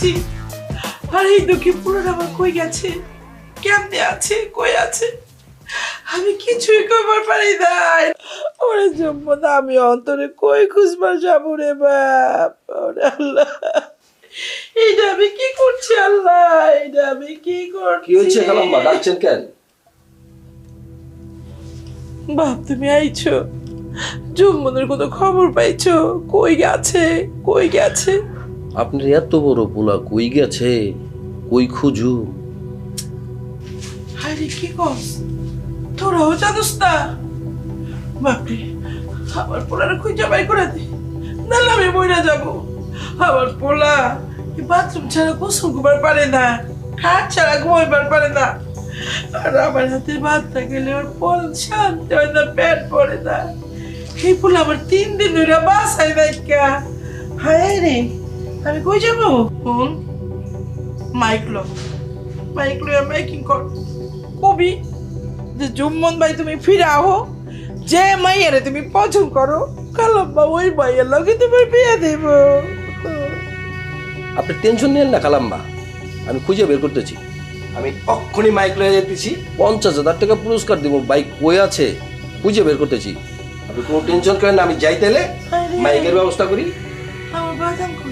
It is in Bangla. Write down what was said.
খুঁজছি আর এই দুঃখী পুরো আমার কই গেছে? কেমনে আছে? কই আছে? আমি কিছুই কবার পারি নাই। ওরে জম্মদা আমি অন্তরে কই খুঁজবার যাব রে বাপ? ওরে আল্লাহ। এইটা আমি কি করছি আল্লাহ? এইটা আমি কি করছি? কি হয়েছে কালাম্মা ডাকছেন কেন? বাপ তুমি আইছো। জম্মনের কোনো খবর পাইছো? কই গেছে? কই গেছে? আপনার এত বড় পোলা কই গেছে? কই খুঁজু? আরে কি কস? তোরাও জানোস না। বাপরে, আমার পোলার খুঁজে বাই করে দে। নাহলে আমি মইরা যাব। আমার পোলা বাথরুম ছাড়া গোসল করবার পারে না খাট ছাড়া ঘুমাইবার পারে না। আর আমার হাতে ভাত না গেলে ওর পল শান্তি হয় না, পেট পড়ে না। এই পোলা আমার তিন দিন ধরে বাসায় দেখা হায় রে আমি কই যাব? হুন মাইক লো। মাইক লইয়া মাইকিং কর। কবি যে জুম্মন ভাই তুমি ফিরে আহো যে মাইয়ারে তুমি পছন্দ করো কালাম্মা ওই মাইয়ের লগে তোমার বিয়ে দেব। আপনি টেনশন নেন না কালাম্মা আমি খুঁজে বের করতেছি। আমি অক্ষণি মাইক লয়ে যেতেছি পঞ্চাশ হাজার টাকা পুরস্কার দিব বাইক কই আছে? খুঁজে বের করতেছি। আপনি কোনো টেনশন করেন না আমি যাই আরে। মাইকের ব্যবস্থা করি। আমার বাদাম